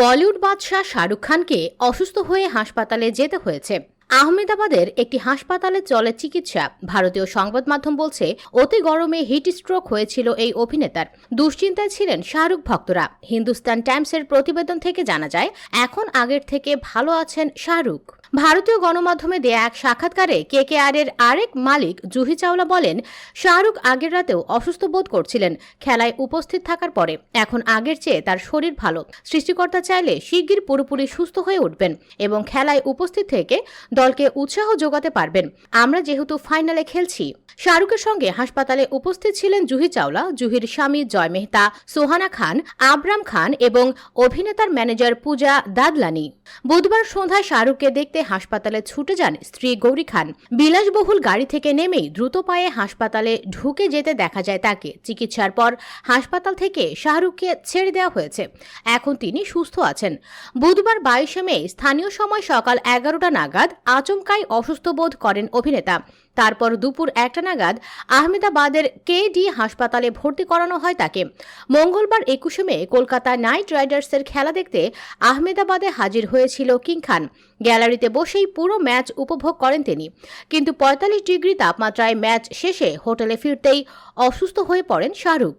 বলিউড বাদশাহ শাহরুখ খানকে অসুস্থ হয়ে হাসপাতালে যেতে হয়েছে। আহমেদাবাদের একটি হাসপাতালে চলে চিকিৎসা। ভারতীয় সংবাদ মাধ্যম বলছে, অতি গরমে হিট স্ট্রোক হয়েছিল এই অভিনেতার। দুশ্চিন্তায় ছিলেন শাহরুখ ভক্তরা। হিন্দুস্তান টাইমসের প্রতিবেদন থেকে জানা যায়, এখন আগের থেকে ভালো আছেন শাহরুখ। ভারতীয় গণমাধ্যমে দেয়া এক সাক্ষাৎকারে কে কে আর এর আরেক মালিক জুহি চাওলা বলেন, শাহরুখ আগের রাতেও অসুস্থ বোধ করছিলেন, খেলায় উপস্থিত থাকার পরে। এখন আগের চেয়ে তার শরীর ভালো। সৃষ্টিকর্তা চাইলে শিগগির পুরোপুরি সুস্থ হয়ে উঠবেন এবং খেলায় উপস্থিত থেকে দলকে উৎসাহ যোগাতে পারবেন। আমরা যেহেতু ফাইনালে খেলছি। শাহরুখের সঙ্গে হাসপাতালে উপস্থিত ছিলেন জুহি চাওলা, জুহির স্বামী জয় মেহতা, সোহানা খান, আবরাম খান এবং অভিনেতার ম্যানেজার পূজা দাদলানি। বুধবার সন্ধ্যায় শাহরুখকে দেখতে হাসপাতালে ছুটে যান স্ত্রী গৌরী খান। বিলাসবহুল গাড়ি থেকে নেমেই দ্রুত পায়ে হাসপাতালে ঢুকে যেতে দেখা যায় তাকে। চিকিৎসার পর হাসপাতাল থেকে শাহরুখকে ছেড়ে দেওয়া হয়েছে। এখন তিনি সুস্থ আছেন। বুধবার বাইশে মে, স্থানীয় সময় সকাল এগারোটা নাগাদ আচমকাই অসুস্থ বোধ করেন অভিনেতা। তারপর দুপুর একটা নাগাদ আহমেদাবাদের কে ডি হাসপাতালে ভর্তি করানো হয় তাকে। মঙ্গলবার একুশে মে কলকাতা নাইট রাইডার্সের খেলা দেখতে আহমেদাবাদে হাজির হয়েছিল কিং খান। গ্যালারিতে বসেই পুরো ম্যাচ উপভোগ করেন তিনি। কিন্তু পঁয়তাল্লিশ ডিগ্রি তাপমাত্রায় ম্যাচ শেষে হোটেলে ফিরতেই অসুস্থ হয়ে পড়েন শাহরুখ।